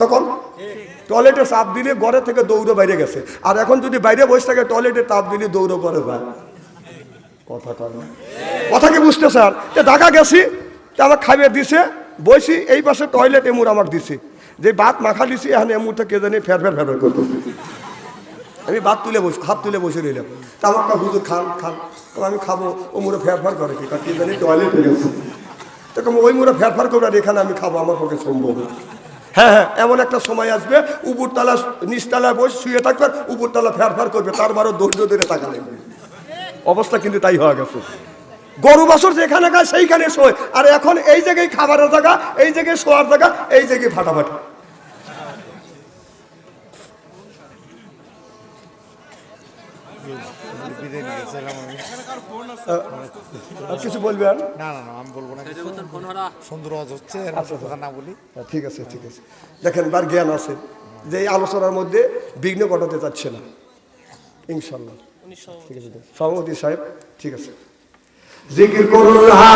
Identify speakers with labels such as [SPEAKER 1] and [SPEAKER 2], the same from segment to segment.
[SPEAKER 1] তখন টয়লেটে চাপ দিলে ঘরে থেকে দৌড়ে বাইরে গেছে। আর এখন যদি বাইরে বসে থাকে, টয়লেটে তাপ দিলে দৌড়ে ঘরে যায়। কথা। কথা কি বুঝতে স্যার? যে ঢাকা গেছি, তা আমার খাইয়ে দিছে বসি এই পাশে টয়লেট এমুর আমার দিছে। যে বাত মাখা দিছি, এখানে এমুরটা কে জানি ফের ফের ফের করতেছে। আমি বাত তুলে বসে, হাত তুলে বসে রইলাম। তা আমার হুজুর, খান খান। আমি খাব। ও মুড়ে ফের ফের করে কি? জানি টয়লেটে তখন ওই মুড়ে ফের ফের করে এখানে আমি খাব, আমার পক্ষে সম্ভব না। হ্যাঁ হ্যাঁ। এমন একটা সময় আসবে, উপরতলা নিচতলায় বসে শুয়ে থাকবে, উপরতলা ফের ফের করবে, তার বারো ধৈর্য ধরে টাকা লাগবে। অবস্থা কিন্তু তাই হওয়া গেছে। গরু বছর যেখানে খায় সেইখানে শোয়। আর এখন এই জায়গায় খাবারের জায়গা, এই জায়গায় শোয়ার জায়গা, এই জায়গায় ফাটাফাটি
[SPEAKER 2] বিদায় নিয়ে গেছিলাম আমি
[SPEAKER 1] আর কিছু বলবেন?
[SPEAKER 2] না না না আমি বলব না সুন্দর হচ্ছে
[SPEAKER 1] আচ্ছা,
[SPEAKER 2] কথা না বলি।
[SPEAKER 1] হ্যাঁ, ঠিক আছে ঠিক আছে। দেখেন বার জ্ঞান আছে যে এই আলোচনার মধ্যে বিঘ্ন ঘটাতে চাচ্ছে না। ইনশাল্লাহ ঠিক আছে সভাপতি সাহেব ঠিক আছে। জিকির করুন লা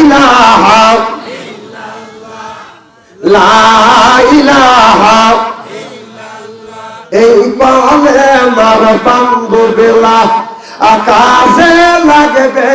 [SPEAKER 1] ইলাহা লা ইলাহা এই পালে মার বাঙ্গু বেলা লাগবে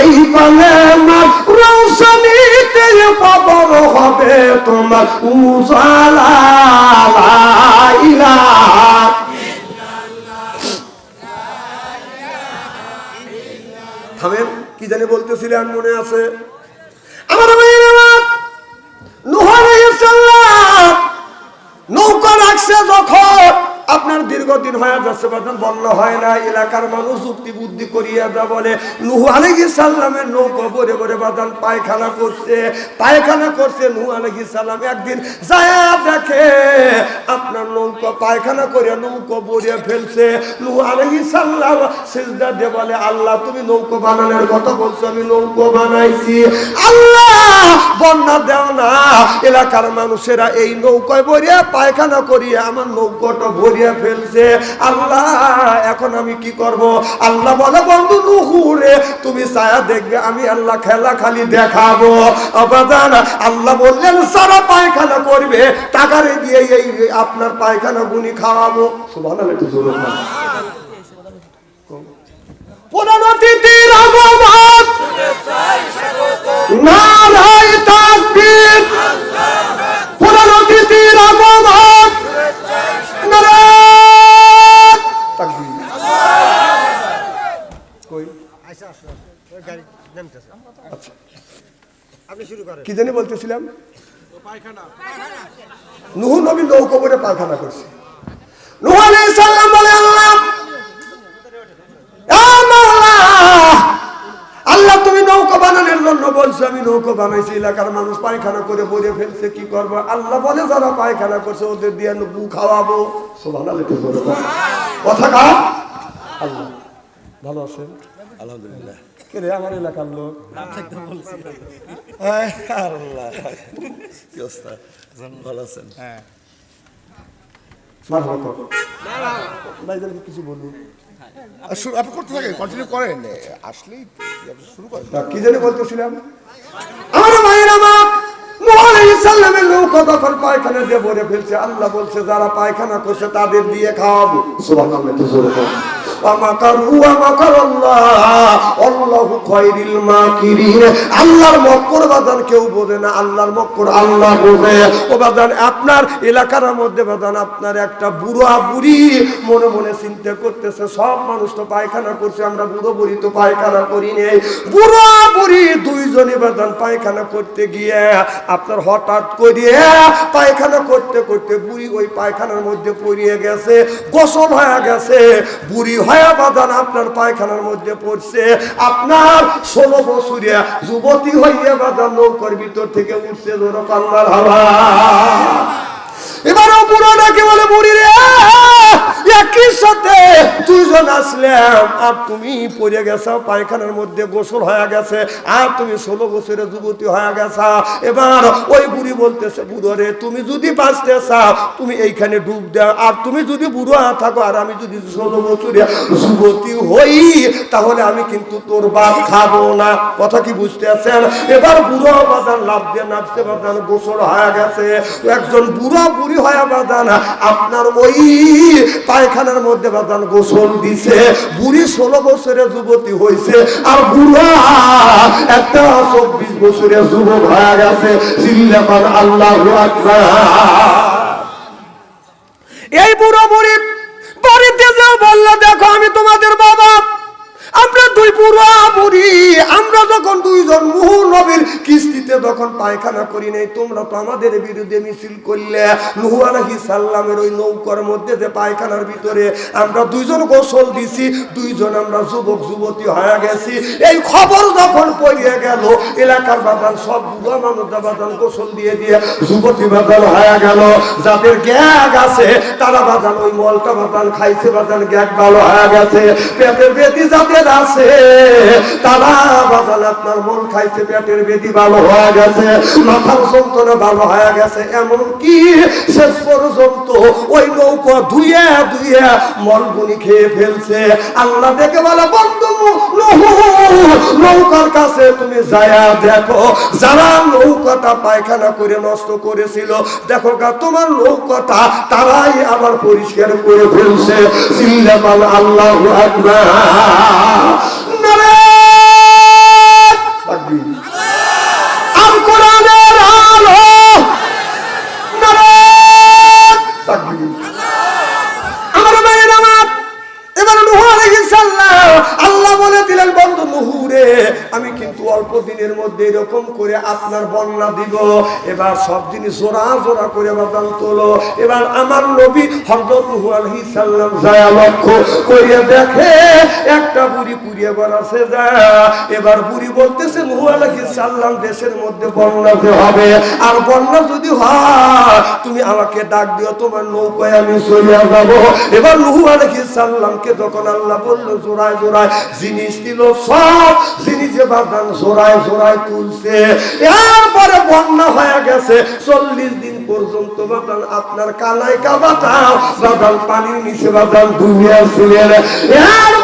[SPEAKER 1] এই রৌশনীতে হবে তোমার উজালা থামেন কি জানি বলতেছিলেন মনে আছে? আমার আপনার দীর্ঘদিন হয়ে যাচ্ছে বাদান বন্য হয় না এলাকার মানুষ যুক্তি বুদ্ধি করিয়া যা বলে, নুহু আলাইহিস সালামের নৌকা ভরে ভরে বাদান পায়খানা করছে পায়খানা করছে, নুহু আলাইহিস সালাম একদিন যায় দেখে, আপনার নৌকা পায়খানা করে নৌকা ভরিয়ে ফেলছে, নুহু আলাইহিস সালাম সিজদা দিয়ে বলে, আল্লাহ, তুমি নৌকা বানানোর কথা বলছো, আমি নৌকা বানাইছি। আল্লাহ, বন্যা দেও না, এলাকার মানুষেরা এই নৌকায় ভরিয়া পায়খানা করিয়া আমার নৌকাটা ভরিয়া ফেলছে আল্লাহ, এখন আমি কি করব? আল্লাহ বলে, বন্ধু নুহুরে তুমি ছায়া দেখবে, আমি আল্লাহ খেলা খালি দেখাবো। আবাদান আল্লাহ বললেন, সারা পায়খানা করবে, টাকারে দিয়ে এই আপনার পায়খানা গুনি খাওয়াবো। সুবহানাল্লাহ, একটু জোরে বলো। পুনরতিথির আগমন নারায় কই?
[SPEAKER 3] আচ্ছা আসো ওই গাড়ি নামতেছে।
[SPEAKER 1] আচ্ছা।
[SPEAKER 3] আপনি শুরু করেন।
[SPEAKER 1] কি জানি বলতেছিলাম? নুহু নবী নৌকো করে পায়খানা করছে। নুহু আলাইহিস সালাম বলে আল্লাহ আল্লাহ তুমি নৌকা বানানোর জন্য বলছো আমি নৌকা বানাইছি এলাকার মানুষ পায়খানা করে বলে ফেলছে কি করব? আল্লাহ বলে যারা পায়খানা করছে ওদের দিয়ে খাওয়াবো। সোভান কথা কা আল্লাহ। ভালো আছেন?
[SPEAKER 4] আলহামদুলিল্লাহ।
[SPEAKER 1] কে রে আমার এলাকার লোক?
[SPEAKER 4] আল্লাহ। কি অবস্থা? ভালো আছেন?
[SPEAKER 2] হ্যাঁ।
[SPEAKER 1] কিছু বলুন।
[SPEAKER 2] আর শুরু- আপনি করতে থাকেন কন্টিনিউ করেন। আসলেই শুরু করেন।
[SPEAKER 1] কি জানি বলতেছিলাম? আমার ভাইয়ের আমার সাল্লামের তখন পায়খানা দিয়ে ভরে ফেলছে। আল্লাহ বলছে, যারা পায়খানা করছে তাদের দিয়ে খাওয়াবো। আল্লাহর বাদান কেউ বোঝে না, আল্লাহর আল্লাহ বোঝে। ও বাদান, আপনার এলাকার মধ্যে বাদান, আপনার একটা বুড়া বুড়ি মনে মনে চিন্তা করতেছে, সব মানুষ তো পায়খানা করছে, আমরা বুড়ো বুড়ি তো পায়খানা করি নেই। বুড়া বুড়ি দুইজনে বাদান পায়খানা করতে গিয়ে আপনার হঠাৎ করিয়ে পায়খানা করতে করতে বুড়ি ওই পায়খানার মধ্যে পড়িয়ে গেছে, গোসল হয়ে গেছে। বুড়ি হয়ে বাদান আপনার পায়খানার মধ্যে পড়ছে। আপনার ষোলো বছরিয়া যুবতী হইয়া বাদান নৌকার ভিতর থেকে উঠছে ধরো কান্নার হাওয়া। এবারও ডাকে বলে, বুড়ি রে একই সাথে দুইজন আসলাম। আর তুমি পড়ে পায়খানার মধ্যে গোসল হয়ে গেছে, আর তুমি ষোলো বছরের যুবতী হয়ে এবার ওই বুড়ি বলতেছে তুমি যদি বাঁচতে চাও, তুমি এইখানে ডুব আর তুমি যদি বুড়ো থাকো, আর আমি যদি ষোলো বছরে যুবতী হই, তাহলে আমি কিন্তু তোর বাপ খাব না। কথা কি বুঝতে আছেন? এবার বুড়ো বাদান লাভ দিয়ে নাচতে বাদান গোসল হয়ে গেছে। একজন বুড়ো বুড়ি হয়ে বাদান আপনার ওই পায়খানার মধ্যে বাদান গোসল দিছে, বুড়ি ষোলো বছরের যুবতী হয়েছে আর বুড়া একটা চব্বিশ বছরের যুবক হয়ে গেছে চিল্লাপান আল্লাহ এই বুড়ো বুড়ি, বাড়িতে যে বলল, দেখো, আমি তোমাদের বাবা। আমরা দুই বুড়া বুড়ি, আমরা যখন দুইজন মুহু নবীর কিস্তিতে যখন পায়খানা করি নাই, তোমরা তো আমাদের বিরুদ্ধে মিছিল করলে। নুহু সাল্লামের ওই নৌকার মধ্যে যে পায়খানার ভিতরে আমরা দুইজন গোসল দিছি, দুইজন আমরা যুবক, যুবতী হয়ে গেছি। এই খবর যখন পড়িয়ে গেল, এলাকার বাদান, সব বুড়া মানুষ বাদান গোসল দিয়ে দিয়ে যুবতী বাদান হয়ে গেল। যাদের গ্যাগ আছে, তারা বাদান ওই মলটা বাদান খাইছে, বাদান গ্যাগ ভালো হয়ে গেছে। পেটের বেদি যাদের আছে, তারা বাদান আপনার মন খাইছে পেটের বেদি ভালো হয়ে গেছে, মাথার যন্ত্রণা ভালো হয়ে গেছে এমন কি শেষ পর্যন্ত ওই নৌকা ধুয়ে ধুয়ে মলগুনি খেয়ে ফেলছে। আল্লাহ দেখে বলে নৌকার কাছে তুমি যায়া দেখো, যারা নৌকাটা পায়খানা করে নষ্ট করেছিল, দেখো গা, তোমার নৌকাটা তারাই আবার পরিষ্কার করে ফেলছে। চিল্লাপাল আল্লাহ আকবার। মধ্যে এরকম করে আপনার বন্যা দিব। এবার সব জিনিস জোড়া জোড়া করে বাদাম তোলো। এবার আমার নবী আলাইহিস সালাম যায় লক্ষ্য করিয়া দেখে, একটা বুড়ি পুড়িয়ে বেড়াছে যা। এবার বুড়ি বলতেছে, নুহু আলাইহিস সালাম, দেশের মধ্যে বন্যা হবে, আর বন্যা যদি হয়, তুমি আমাকে ডাক দিও, তোমার নৌকায় আমি চলিয়া যাব। এবার নুহু আলাইহিস সালামকে যখন আল্লাহ বলল, জোড়ায় জোড়ায় জিনিস দিল সব, জিনিস বাদান জোড়ায় জোড়ায় তুলছে এরপরে বন্যা হয়ে গেছে, চল্লিশ দিন পর্যন্ত বাদান, আপনার কালাই কাবাটা, বাদান পানির নিচে বাদান ধুয়ে ছিলেন এরপরে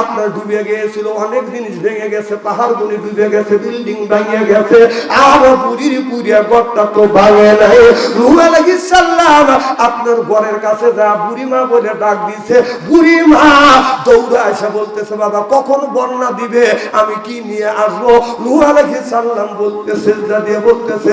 [SPEAKER 1] আপনার ডুবে গিয়েছিল, অনেক জিনিস ভেঙে গেছে, পাহাড় গুলি ডুবে গেছে, বিল্ডিং গেছে, আর বুড়ির পুরিয়া গড়টা তো ভাঙে নাই। আপনার কাছে যা বুড়ি মা বলে ডাক দিছে বুড়ি মা দৌড়ে আসা বলতেছে, বাবা, কখন বন্যা দিবে? আমি কি নিয়ে আসব? নুহু আলাইহিস সালাম বলতেছে যা দিয়ে বলতেছে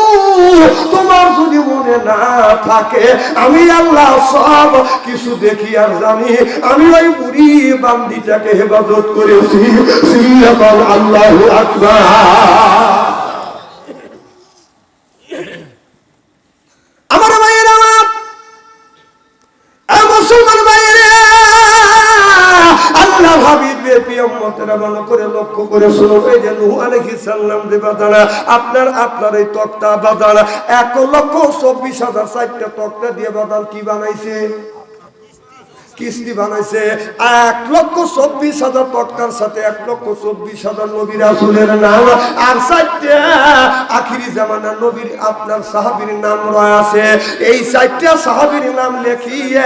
[SPEAKER 1] থাকে, আমি আল্লাহ সব কিছু দেখি আর জানি। আমি ওই বুড়ি বান্দিটাকে হেফাজত করেছি। আল্লাহ আমার ভাইয়ের আমার। মুসলমান হাবিবের পিয়ম্মতেরা ভালো করে লক্ষ্য করে শুনো, এই যে নুহু আলহি সাল্লাম যে বাদানা, আপনার আপনার এই তক্তা বাদানা, এক লক্ষ চব্বিশ হাজার চারটা তক্তা দিয়ে বাদান কি বানাইছে? কিস্তি বানাইছে। এক লক্ষ চব্বিশ হাজার টক্কার সাথে এক লক্ষ চব্বিশ হাজার নবীর আসলের নাম। আর চারটে আখিরি জামানার নবীর আপনার সাহাবির নাম রয় আছে। এই চারটা সাহাবির নাম লেখিয়ে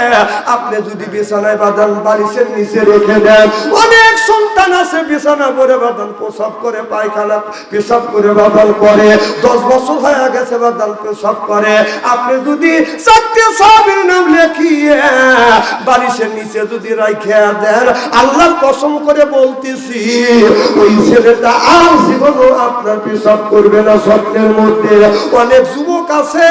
[SPEAKER 1] আপনি যদি বিছানায় বাদান বালিশের নিচে রেখে দেন। অনেক সন্তান আছে বিছানা করে বাদান প্রসব করে পায়খানা, পেশাব করে বাদান করে দশ বছর হয়ে গেছে বাদান পেশাব করে। আপনি যদি চারটে সাহাবির নাম লেখিয়ে বালিশের নিচে যদি রাইখে দেন, আল্লাহ কসম করে বলতেছি, ওই ছেলেটা আর জীবনও আপনার পেশাব করবে না স্বপ্নের মধ্যে। অনেক যুবক আছে,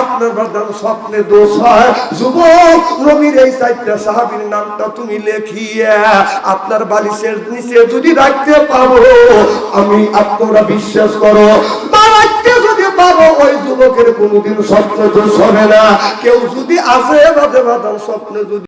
[SPEAKER 1] আপনার বাদান স্বপ্নে দোষ হয়। যুবক নবীর এই চারটা সাহাবির নামটা তুমি লেখিয়ে আপনার বালিশের নিচে যদি রাখতে পারো, আমি আপনারা বিশ্বাস করো বা রাখতে যদি পারো, ওই যুবকের কোনোদিন স্বপ্ন দোষ হবে না। কেউ যদি আসে বাদে স্বপ্নে যদি